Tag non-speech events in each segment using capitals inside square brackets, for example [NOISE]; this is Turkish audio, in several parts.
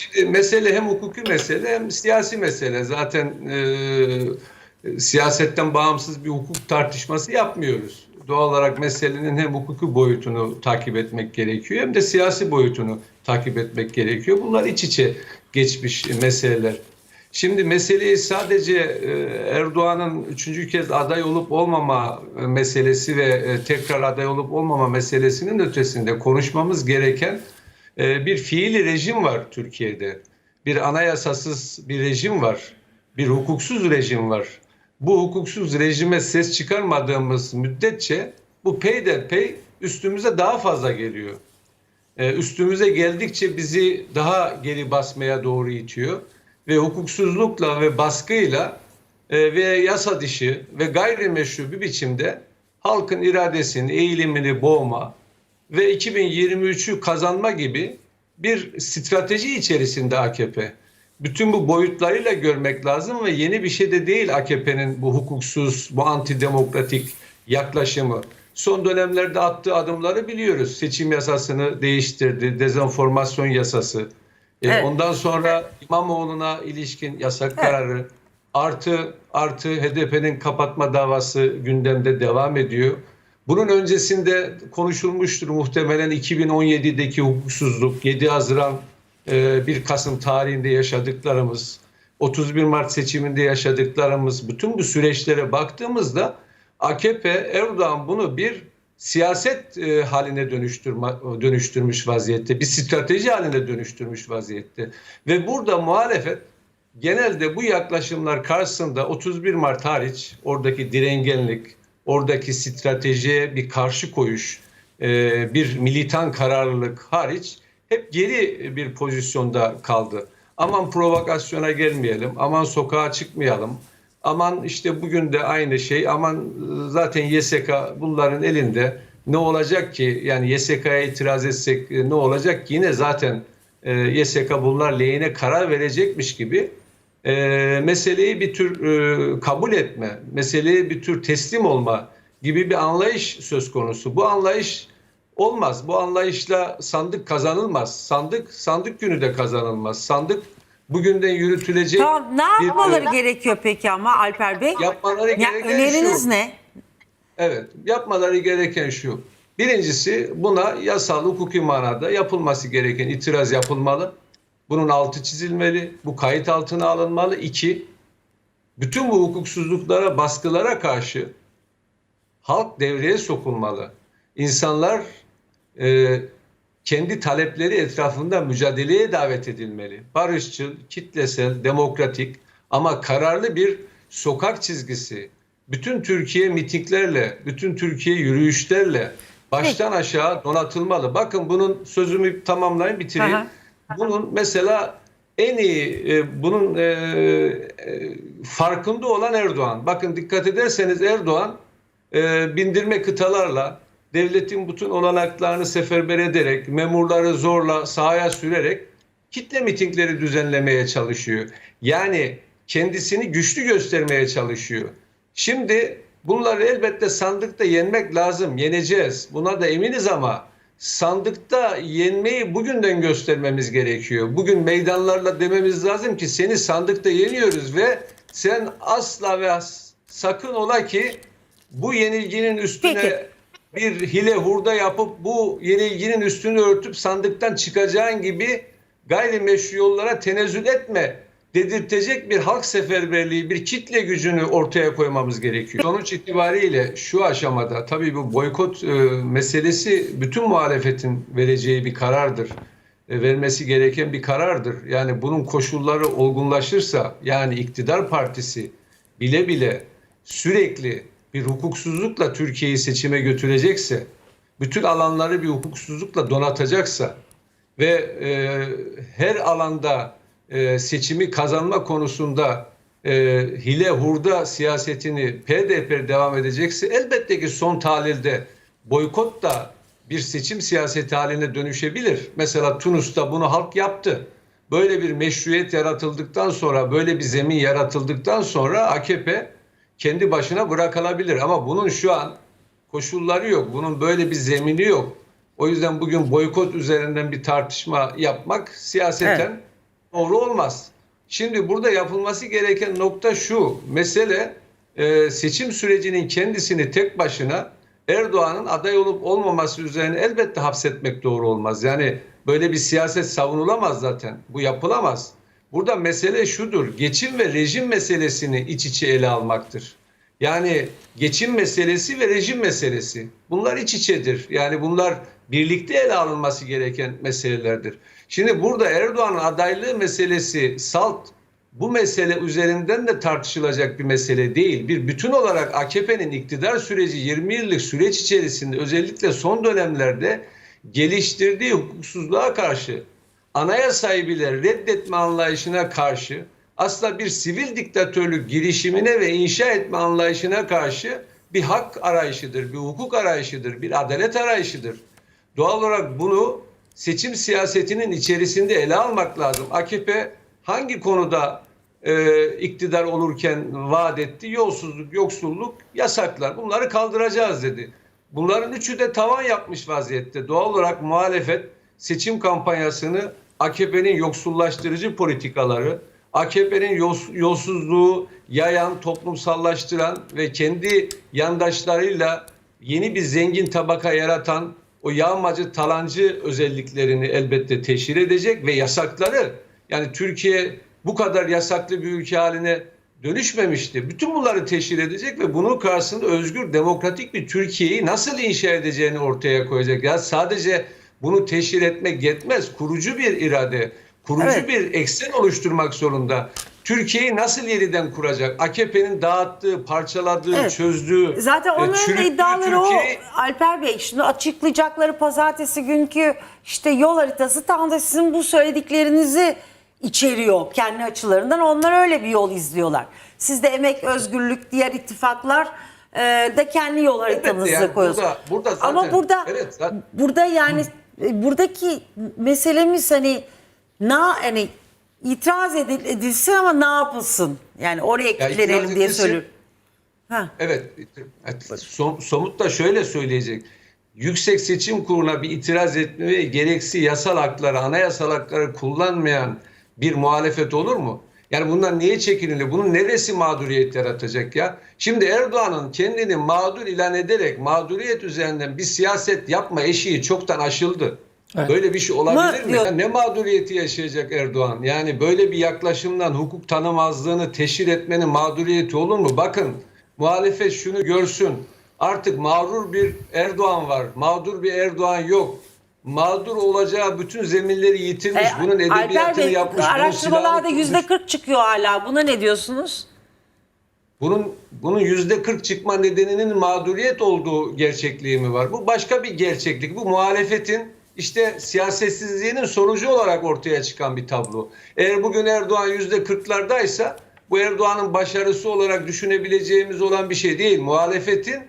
Şimdi mesele hem hukuki mesele hem siyasi mesele. Zaten e, siyasetten bağımsız bir hukuk tartışması yapmıyoruz. Doğal olarak meselenin hem hukuki boyutunu takip etmek gerekiyor hem de siyasi boyutunu takip etmek gerekiyor. Bunlar iç içe geçmiş meseleler. Şimdi meseleyi sadece e, Erdoğan'ın üçüncü kez aday olup olmama meselesi ve e, tekrar aday olup olmama meselesinin ötesinde konuşmamız gereken bir fiili rejim var Türkiye'de. Bir anayasasız bir rejim var. Bir hukuksuz rejim var. Bu hukuksuz rejime ses çıkarmadığımız müddetçe bu peyderpey üstümüze daha fazla geliyor. E, üstümüze geldikçe bizi daha geri basmaya doğru itiyor ve hukuksuzlukla ve baskıyla e, ve yasa dışı ve gayrimeşru bir biçimde halkın iradesini, eğilimini boğma ve 2023'ü kazanma gibi bir strateji içerisinde AKP. Bütün bu boyutlarıyla görmek lazım ve yeni bir şey de değil AKP'nin bu hukuksuz, bu antidemokratik yaklaşımı. Son dönemlerde attığı adımları biliyoruz. Seçim yasasını değiştirdi, dezenformasyon yasası. E, Evet. Ondan sonra İmamoğlu'na ilişkin yasak kararı artı artı HDP'nin kapatma davası gündemde devam ediyor. Bunun öncesinde konuşulmuştur muhtemelen 2017'deki hukuksuzluk, 7 Haziran e, 1 Kasım tarihinde yaşadıklarımız, 31 Mart seçiminde yaşadıklarımız, bütün bu süreçlere baktığımızda AKP Erdoğan bunu bir siyaset e, haline dönüştürmüş vaziyette, bir strateji haline dönüştürmüş vaziyette. Ve burada muhalefet genelde bu yaklaşımlar karşısında 31 Mart hariç oradaki direngenlik, oradaki stratejiye bir karşı koyuş, e, bir militan kararlılık hariç hep geri bir pozisyonda kaldı. Aman provokasyona gelmeyelim, aman sokağa çıkmayalım, aman işte bugün de aynı şey, aman zaten YSK bunların elinde ne olacak ki? Yani YSK'ya itiraz etsek e, ne olacak ki? Yine zaten e, YSK bunlar lehine karar verecekmiş gibi e, meseleyi bir tür e, kabul etme, meseleye bir tür teslim olma gibi bir anlayış söz konusu. Bu anlayış olmaz. Bu anlayışla sandık kazanılmaz. Sandık sandık günü de kazanılmaz. Sandık bugünden yürütülecek Tamam, ne bir- yapmaları gerekiyor peki ama Alper Bey? Yapmaları Ya, gereken öneriniz şu. ne? Evet, yapmaları gereken şu. Birincisi buna yasal, hukuki manada yapılması gereken itiraz yapılmalı. Bunun altı çizilmeli, bu kayıt altına alınmalı. İki, bütün bu hukuksuzluklara, baskılara karşı halk devreye sokulmalı. İnsanlar e, kendi talepleri etrafında mücadeleye davet edilmeli. Barışçıl, kitlesel, demokratik ama kararlı bir sokak çizgisi. Bütün Türkiye mitinglerle, bütün Türkiye yürüyüşlerle baştan aşağı donatılmalı. Bakın bunun sözümü tamamlayayım bitireyim. Aha. Bunun mesela en iyi e, bunun e, e, farkında olan Erdoğan. Bakın dikkat ederseniz Erdoğan bindirme kıtalarla devletin bütün olanaklarını seferber ederek, memurları zorla sahaya sürerek kitle mitingleri düzenlemeye çalışıyor. Yani kendisini güçlü göstermeye çalışıyor. Şimdi bunları elbette sandıkta yenmek lazım. Yeneceğiz. Buna da eminiz ama sandıkta yenmeyi bugünden göstermemiz gerekiyor. Bugün meydanlarla dememiz lazım ki seni sandıkta yeniyoruz ve sen asla ve as- sakın ola ki bu yenilginin üstüne Peki. bir hile hurda yapıp bu yenilginin üstünü örtüp sandıktan çıkacağın gibi gayrimeşru yollara tenezzül etme dedirtecek bir halk seferberliği, bir kitle gücünü ortaya koymamız gerekiyor. Sonuç itibariyle şu aşamada tabii bu boykot e, meselesi bütün muhalefetin vereceği bir karardır. E, vermesi gereken bir karardır. Yani bunun koşulları olgunlaşırsa yani iktidar partisi bile bile sürekli bir hukuksuzlukla Türkiye'yi seçime götürecekse, bütün alanları bir hukuksuzlukla donatacaksa ve e, her alanda e, seçimi kazanma konusunda e, hile hurda siyasetini PDP devam edecekse elbette ki son tahlilde boykot da bir seçim siyaseti haline dönüşebilir. Mesela Tunus'ta bunu halk yaptı. Böyle bir meşruiyet yaratıldıktan sonra, böyle bir zemin yaratıldıktan sonra AKP kendi başına bırakılabilir. Ama bunun şu an koşulları yok. Bunun böyle bir zemini yok. O yüzden bugün boykot üzerinden bir tartışma yapmak siyaseten doğru olmaz. Şimdi burada yapılması gereken nokta şu. Mesele e, seçim sürecinin kendisini tek başına Erdoğan'ın aday olup olmaması üzerine elbette hapsetmek doğru olmaz. Yani böyle bir siyaset savunulamaz zaten. Bu yapılamaz. Burada mesele şudur. Geçim ve rejim meselesini iç içe ele almaktır. Yani geçim meselesi ve rejim meselesi. Bunlar iç içedir. Yani bunlar birlikte ele alınması gereken meselelerdir. Şimdi burada Erdoğan'ın adaylığı meselesi salt bu mesele üzerinden de tartışılacak bir mesele değil. Bir bütün olarak AKP'nin iktidar süreci 20 yıllık süreç içerisinde özellikle son dönemlerde geliştirdiği hukuksuzluğa karşı anayasayı bile reddetme anlayışına karşı aslında bir sivil diktatörlük girişimine ve inşa etme anlayışına karşı bir hak arayışıdır, bir hukuk arayışıdır, bir adalet arayışıdır. Doğal olarak bunu seçim siyasetinin içerisinde ele almak lazım. AKP hangi konuda e, iktidar olurken vaat etti? Yolsuzluk, yoksulluk, yasaklar. Bunları kaldıracağız dedi. Bunların üçü de tavan yapmış vaziyette. Doğal olarak muhalefet seçim kampanyasını AKP'nin yoksullaştırıcı politikaları, AKP'nin yols- yolsuzluğu yayan, toplumsallaştıran ve kendi yandaşlarıyla yeni bir zengin tabaka yaratan o yağmacı, talancı özelliklerini elbette teşhir edecek ve yasakları yani Türkiye bu kadar yasaklı bir ülke haline dönüşmemişti. Bütün bunları teşhir edecek ve bunun karşısında özgür, demokratik bir Türkiye'yi nasıl inşa edeceğini ortaya koyacak. Ya sadece bunu teşhir etmek yetmez. Kurucu bir irade, kurucu Evet. bir eksen oluşturmak zorunda. Türkiye'yi nasıl yeniden kuracak? AKP'nin dağıttığı, parçaladığı, Evet. çözdüğü, Zaten e, onların da iddiaları o Türkiye'yi- Alper Bey. Şimdi açıklayacakları pazartesi günkü işte yol haritası tam da sizin bu söylediklerinizi içeriyor kendi açılarından. Onlar öyle bir yol izliyorlar. Siz de emek, özgürlük, diğer ittifaklar e, da kendi yol haritanızı yani koyuyorsunuz. burada- burada zaten- Ama burada evet, zaten- burada yani e, buradaki meselemiz hani na hani itiraz edil- edilsin ama ne yapılsın? Yani oraya kilitlenelim diye edilsin. söylüyorum. Ha. Evet, som- somut da şöyle söyleyecek. Yüksek Seçim Kurulu'na bir itiraz etme ve gereksi yasal hakları, anayasal hakları kullanmayan bir muhalefet olur mu? Yani bundan niye çekinilir? Bunun neresi mağduriyet yaratacak ya? Şimdi Erdoğan'ın kendini mağdur ilan ederek mağduriyet üzerinden bir siyaset yapma eşiği çoktan aşıldı. Böyle bir şey olabilir mi? diyor. Ya ne mağduriyeti yaşayacak Erdoğan? Yani böyle bir yaklaşımdan hukuk tanımazlığını teşhir etmenin mağduriyeti olur mu? Bakın muhalefet şunu görsün. Artık mağrur bir Erdoğan var. Mağdur bir Erdoğan yok. Mağdur olacağı bütün zeminleri yitirmiş. E, bunun Alper edebiyatını Bey, yapmış. araştırmalarda yüzde tutmuş. 40 çıkıyor hala. Buna ne diyorsunuz? Bunun bunun yüzde 40 çıkma nedeninin mağduriyet olduğu gerçekliği mi var? Bu başka bir gerçeklik. Bu muhalefetin işte siyasetsizliğinin sonucu olarak ortaya çıkan bir tablo. Eğer bugün Erdoğan yüzde 40'lardaysa bu Erdoğan'ın başarısı olarak düşünebileceğimiz olan bir şey değil. Muhalefetin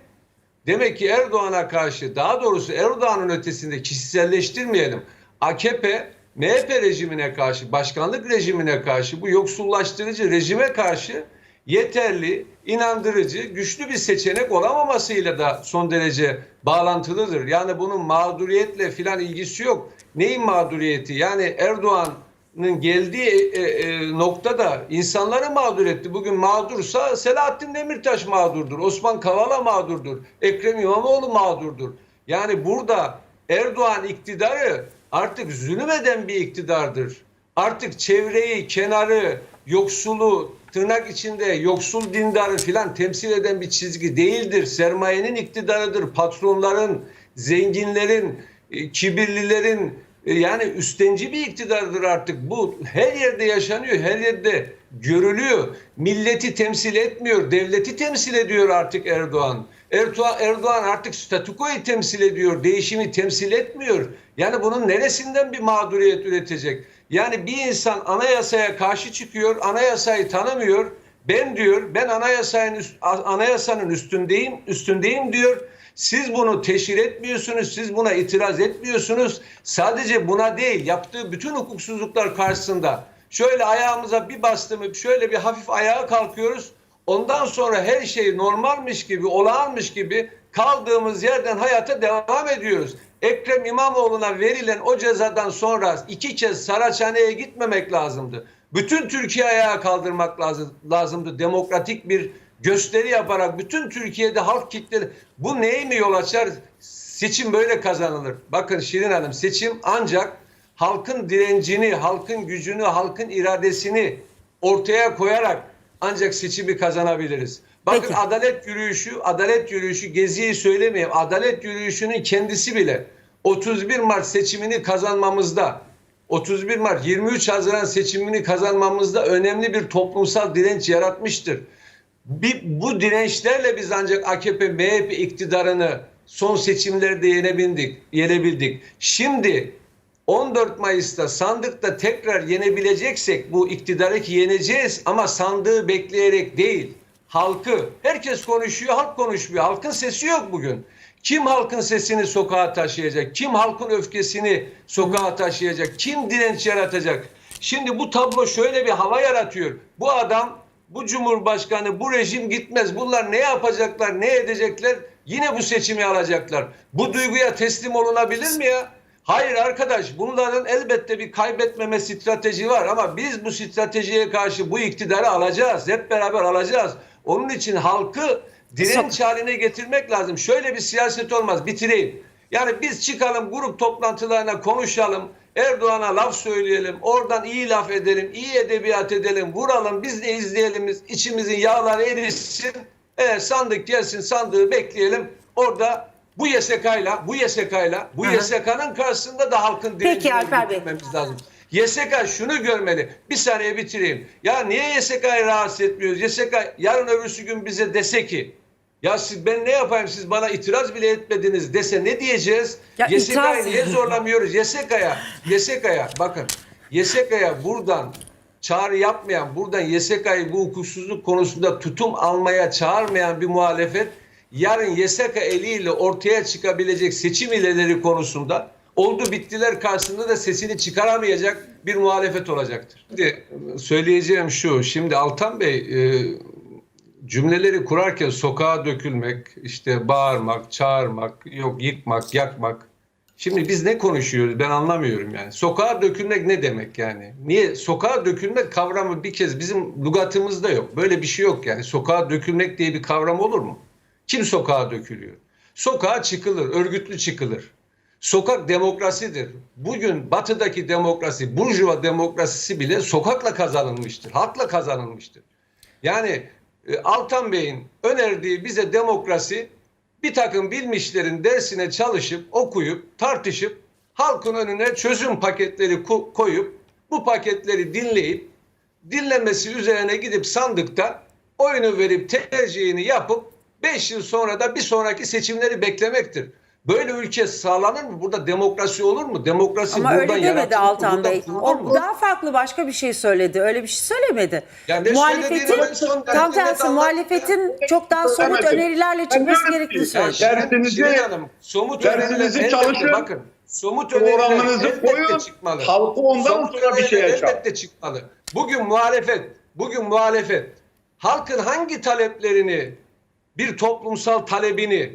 Demek ki Erdoğan'a karşı daha doğrusu Erdoğan'ın ötesinde kişiselleştirmeyelim. AKP, MHP rejimine karşı, başkanlık rejimine karşı, bu yoksullaştırıcı rejime karşı yeterli, inandırıcı, güçlü bir seçenek olamamasıyla da son derece bağlantılıdır. Yani bunun mağduriyetle filan ilgisi yok. Neyin mağduriyeti? Yani Erdoğan'ın geldiği e, e, noktada insanları mağdur etti. Bugün mağdursa Selahattin Demirtaş mağdurdur. Osman Kavala mağdurdur. Ekrem İmamoğlu mağdurdur. Yani burada Erdoğan iktidarı artık zulüm eden bir iktidardır. Artık çevreyi, kenarı, yoksulu, tırnak içinde yoksul dindarı filan temsil eden bir çizgi değildir. Sermayenin iktidarıdır. Patronların, zenginlerin, e, kibirlilerin e, yani üstenci bir iktidardır artık. Bu her yerde yaşanıyor, her yerde görülüyor. Milleti temsil etmiyor, devleti temsil ediyor artık Erdoğan. Erdoğan, Erdoğan artık statükoyu temsil ediyor, değişimi temsil etmiyor. Yani bunun neresinden bir mağduriyet üretecek? Yani bir insan anayasaya karşı çıkıyor, anayasayı tanımıyor. Ben diyor, ben anayasanın, anayasanın üstündeyim, üstündeyim diyor. Siz bunu teşhir etmiyorsunuz, siz buna itiraz etmiyorsunuz. Sadece buna değil, yaptığı bütün hukuksuzluklar karşısında şöyle ayağımıza bir bastı şöyle bir hafif ayağa kalkıyoruz. Ondan sonra her şey normalmiş gibi, olağanmış gibi kaldığımız yerden hayata devam ediyoruz. Ekrem İmamoğlu'na verilen o cezadan sonra iki kez Saraçhane'ye gitmemek lazımdı. Bütün Türkiye ayağa kaldırmak lazım, lazımdı. Demokratik bir gösteri yaparak bütün Türkiye'de halk kitleri bu neye mi yol açar? Seçim böyle kazanılır. Bakın Şirin Hanım seçim ancak halkın direncini, halkın gücünü, halkın iradesini ortaya koyarak ancak seçimi kazanabiliriz. Bakın Peki. adalet yürüyüşü, adalet yürüyüşü Gezi'yi söylemeyeyim. Adalet yürüyüşünün kendisi bile 31 Mart seçimini kazanmamızda 31 Mart 23 Haziran seçimini kazanmamızda önemli bir toplumsal direnç yaratmıştır. Bir, bu dirençlerle biz ancak AKP MHP iktidarını son seçimlerde yenebildik, yenebildik. Şimdi 14 Mayıs'ta sandıkta tekrar yenebileceksek bu iktidarı ki yeneceğiz ama sandığı bekleyerek değil. Halkı, herkes konuşuyor, halk konuşmuyor. Halkın sesi yok bugün. Kim halkın sesini sokağa taşıyacak? Kim halkın öfkesini sokağa taşıyacak? Kim direnç yaratacak? Şimdi bu tablo şöyle bir hava yaratıyor. Bu adam, bu cumhurbaşkanı, bu rejim gitmez. Bunlar ne yapacaklar, ne edecekler? Yine bu seçimi alacaklar. Bu duyguya teslim olunabilir mi ya? Hayır arkadaş bunların elbette bir kaybetmeme strateji var ama biz bu stratejiye karşı bu iktidarı alacağız. Hep beraber alacağız. Onun için halkı direnç haline getirmek lazım. Şöyle bir siyaset olmaz. Bitireyim. Yani biz çıkalım grup toplantılarına konuşalım. Erdoğan'a laf söyleyelim. Oradan iyi laf edelim. iyi edebiyat edelim. Vuralım. Biz de izleyelim. içimizin yağları erişsin. Evet sandık gelsin sandığı bekleyelim. Orada bu YSK'yla, bu YSK'yla, bu. YSK'nın karşısında da halkın Peki direncini Alper Bey. YSK şunu görmeli. Bir saniye bitireyim. Ya niye YSK'yı rahatsız etmiyoruz? YSK yarın öbürsü gün bize dese ki ya siz ben ne yapayım siz bana itiraz bile etmediniz dese ne diyeceğiz? YSK'yı niye zorlamıyoruz? YSK'ya, YSK'ya bakın. YSK'ya buradan çağrı yapmayan, buradan YSK'yı bu hukuksuzluk konusunda tutum almaya çağırmayan bir muhalefet yarın YSK eliyle ortaya çıkabilecek seçim ileleri konusunda oldu bittiler karşısında da sesini çıkaramayacak bir muhalefet olacaktır. Şimdi söyleyeceğim şu, şimdi Altan Bey e, cümleleri kurarken sokağa dökülmek, işte bağırmak, çağırmak, yok yıkmak, yakmak. Şimdi biz ne konuşuyoruz ben anlamıyorum yani. Sokağa dökülmek ne demek yani? Niye? Sokağa dökülmek kavramı bir kez bizim lügatımızda yok. Böyle bir şey yok yani. Sokağa dökülmek diye bir kavram olur mu? Kim sokağa dökülüyor? Sokağa çıkılır, örgütlü çıkılır. Sokak demokrasidir. Bugün batıdaki demokrasi, burjuva demokrasisi bile sokakla kazanılmıştır. Halkla kazanılmıştır. Yani e, Altan Bey'in önerdiği bize demokrasi bir takım bilmişlerin dersine çalışıp, okuyup, tartışıp halkın önüne çözüm paketleri ko- koyup bu paketleri dinleyip dinlemesi üzerine gidip sandıkta oyunu verip tercihini yapıp 5 yıl sonra da bir sonraki seçimleri beklemektir. Böyle ülke sağlanır mı? Burada demokrasi olur mu? Demokrasi Ama buradan öyle demedi yaratılır mı? Altan Buradan Bey. kurulur O mu? daha farklı başka bir şey söyledi. Öyle bir şey söylemedi. Ya ne muhalefetin söylediğini ben son tam tersi net muhalefetin çok daha somut Demedim. önerilerle Ben çıkması diyorum gerektiğini ki, söyledi. Şirin- Dersinizi- Şirin Hanım, somut dersinizi öneriler elbette çalışın. bakın. Somut öneriler Programınızı elbette koyun. çıkmalı. Halkı ondan Somut sonra bir öneriler şeye çağır. elbette çıkmalı. Bugün muhalefet, bugün muhalefet halkın hangi taleplerini bir toplumsal talebini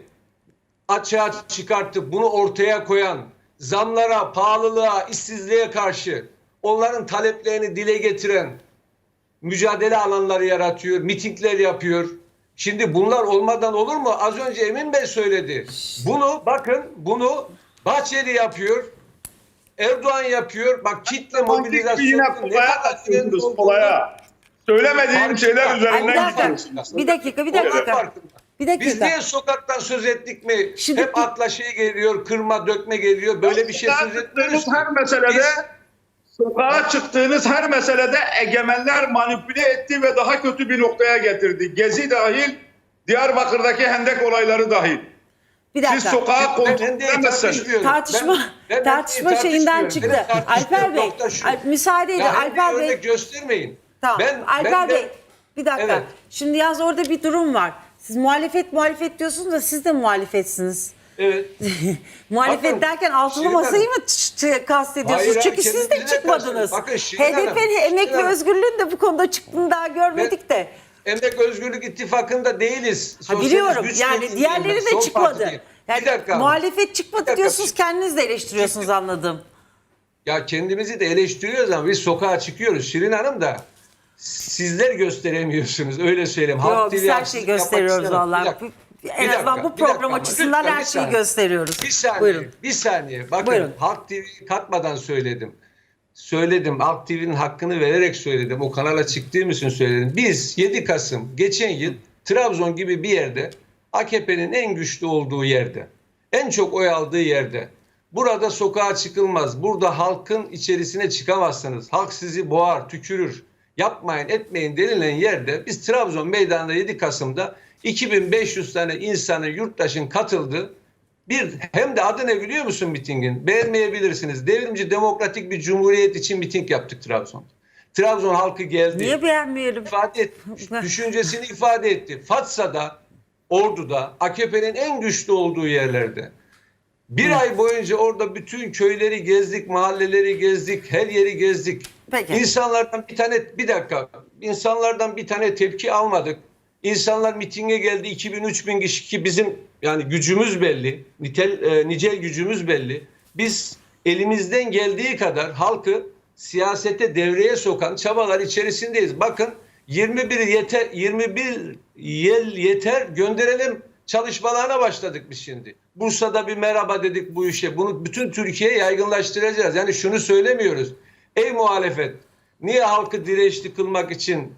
açığa çıkartıp bunu ortaya koyan zamlara, pahalılığa, işsizliğe karşı onların taleplerini dile getiren mücadele alanları yaratıyor, mitingler yapıyor. Şimdi bunlar olmadan olur mu? Az önce Emin Bey söyledi. Bunu bakın bunu Bahçeli yapıyor. Erdoğan yapıyor. Bak kitle bir mobilizasyonu ne kadar önemli olduğunu-. Söylemediğim şeyler Ay, bir üzerinden dakika, bir dakika, bir dakika. Biz niye sokaktan söz ettik mi? Şimdi Hep akla şey geliyor, kırma, dökme geliyor. Böyle bir şey söz etmiyoruz. Her meselede Biz- sokağa çıktığınız her meselede egemenler manipüle etti ve daha kötü bir noktaya getirdi. Gezi dahil, Diyarbakır'daki hendek olayları dahil. Bir Siz dakika. sokağa Ben kontrol Hende'yi edemezsiniz. tartışmıyorum. Tartışma Ben- ben tartışma şeyinden çıktı. Alper Bey. Al- müsaade edin Alper Bey. göstermeyin. Tamam. Ben, Alper ben de- Bey bir dakika. Evet. Şimdi yalnız orada bir durum var. Siz muhalefet muhalefet diyorsunuz da siz de muhalefetsiniz. Evet. [LAUGHS] Muhalefet Bakın, derken altılı Şirin masayı mı kastediyorsunuz? Hayır, Çünkü siz de çıkmadınız. Bakın HDP'nin emek ve özgürlüğün de bu konuda çıktığını daha görmedik de. Emek Özgürlük İttifakı'nda değiliz. Ha, biliyorum yani diğerleri de çıkmadı. Yani bir dakika. muhalefet çıkmadı dakika. diyorsunuz kendiniz de eleştiriyorsunuz anladım. Ya kendimizi de eleştiriyoruz ama biz sokağa çıkıyoruz. Şirin Hanım da sizler gösteremiyorsunuz. Öyle söyleyeyim. Halk Yok TV biz her haksızlık şeyi gösteriyoruz vallahi. dakika. En Bir azından dakika, bu dakika program ama açısından lütfen, her şeyi saniye. gösteriyoruz. Bir saniye, Buyurun. bir saniye. Bakın Buyurun. Halk TV katmadan söyledim. Söyledim. Halk TV'nin hakkını vererek söyledim. O kanala çıktığım için söyledim. Biz 7 Kasım geçen yıl Trabzon gibi bir yerde AKP'nin en güçlü olduğu yerde, en çok oy aldığı yerde burada sokağa çıkılmaz. Burada halkın içerisine çıkamazsınız. Halk sizi boğar, tükürür. Yapmayın, etmeyin denilen yerde biz Trabzon meydanında 7 Kasım'da 2500 tane insanın, yurttaşın katıldığı bir hem de adı ne biliyor musun mitingin? Beğenmeyebilirsiniz. Devrimci demokratik bir cumhuriyet için miting yaptık Trabzon'da. Trabzon halkı geldi. Niye beğenmeyelim? ifade et, [LAUGHS] düşüncesini ifade etti. Fatsa'da, Ordu'da, AKP'nin en güçlü olduğu yerlerde. Bir ay boyunca orada bütün köyleri gezdik, mahalleleri gezdik, her yeri gezdik. Peki. İnsanlardan bir tane, bir dakika, insanlardan bir tane tepki almadık. İnsanlar mitinge geldi 2000-3000 kişi ki bizim yani gücümüz belli, nitel, e, nicel gücümüz belli. Biz elimizden geldiği kadar halkı siyasete devreye sokan çabalar içerisindeyiz. Bakın 21 yeter 21 yıl yeter gönderelim çalışmalarına başladık biz şimdi. Bursa'da bir merhaba dedik bu işe. Bunu bütün Türkiye'ye yaygınlaştıracağız. Yani şunu söylemiyoruz. Ey muhalefet niye halkı dirençli kılmak için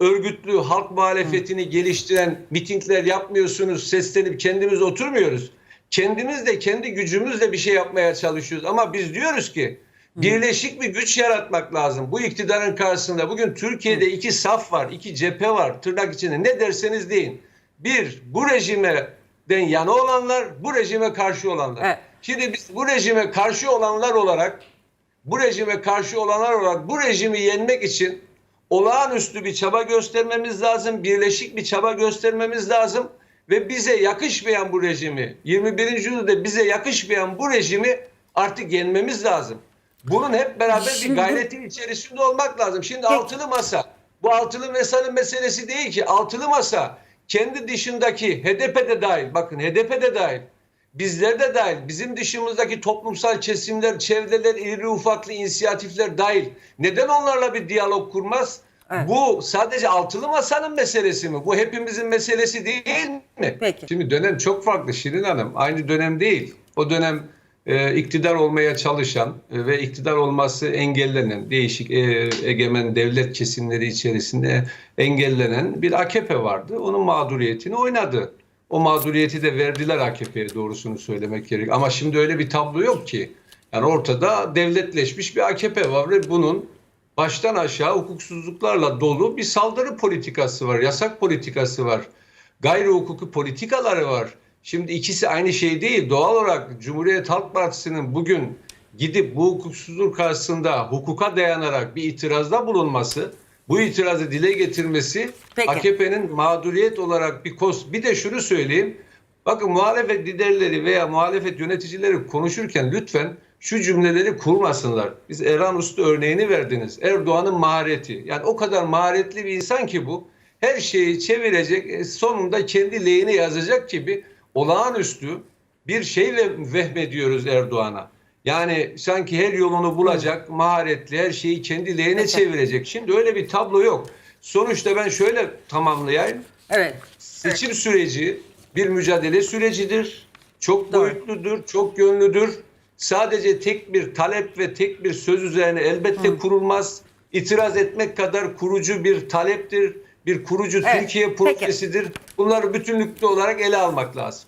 örgütlü halk muhalefetini geliştiren mitingler yapmıyorsunuz, seslenip kendimiz oturmuyoruz. Kendimiz de kendi gücümüzle bir şey yapmaya çalışıyoruz. Ama biz diyoruz ki birleşik bir güç yaratmak lazım. Bu iktidarın karşısında bugün Türkiye'de iki saf var, iki cephe var tırnak içinde. Ne derseniz deyin. Bir, bu rejimeden yana olanlar, bu rejime karşı olanlar. Evet. Şimdi biz bu rejime karşı olanlar olarak bu rejime karşı olanlar olarak bu rejimi yenmek için olağanüstü bir çaba göstermemiz lazım, birleşik bir çaba göstermemiz lazım ve bize yakışmayan bu rejimi, 21. yüzyılda bize yakışmayan bu rejimi artık yenmemiz lazım. Bunun hep beraber Şimdi- bir gayretin içerisinde olmak lazım. Şimdi altılı masa, bu altılı masanın meselesi değil ki. Altılı masa kendi dışındaki HDP de dahil, bakın HDP de dahil, bizler de dahil, bizim dışımızdaki toplumsal kesimler, çevreler, iri ufaklı inisiyatifler dahil. Neden onlarla bir diyalog kurmaz? Evet. Bu sadece altılı masanın meselesi mi? Bu hepimizin meselesi değil mi? Peki. Şimdi dönem çok farklı Şirin Hanım. Aynı dönem değil. O dönem e, iktidar olmaya çalışan e, ve iktidar olması engellenen değişik e, egemen devlet kesimleri içerisinde engellenen bir AKP vardı. Onun mağduriyetini oynadı. O mağduriyeti de verdiler AKP'ye doğrusunu söylemek gerek. Ama şimdi öyle bir tablo yok ki. Yani ortada devletleşmiş bir AKP var ve bunun baştan aşağı hukuksuzluklarla dolu bir saldırı politikası var, yasak politikası var, gayri hukuki politikaları var. Şimdi ikisi aynı şey değil. Doğal olarak Cumhuriyet Halk Partisi'nin bugün gidip bu hukuksuzluk karşısında hukuka dayanarak bir itirazda bulunması, bu itirazı dile getirmesi. AKP'nin mağduriyet olarak bir kos. Bir de şunu söyleyeyim. Bakın muhalefet liderleri veya muhalefet yöneticileri konuşurken lütfen şu cümleleri kurmasınlar. Biz Erhan Usta örneğini verdiniz. Erdoğan'ın mahareti. Yani o kadar maharetli bir insan ki bu. Her şeyi çevirecek, e, sonunda kendi lehine yazacak gibi olağanüstü bir şey ve vehmediyoruz Erdoğan'a. Yani sanki her yolunu bulacak, maharetli, her şeyi kendi lehine Peki. çevirecek. Şimdi öyle bir tablo yok. Sonuçta ben şöyle tamamlayayım. Evet. Seçim süreci bir mücadele sürecidir. Çok Doğru. boyutludur, çok yönlüdür. Sadece tek bir talep ve tek bir söz üzerine elbette kurulmaz. İtiraz etmek kadar kurucu bir taleptir, bir kurucu Evet, Türkiye peki. projesidir. Bunları bütünlüklü olarak ele almak lazım.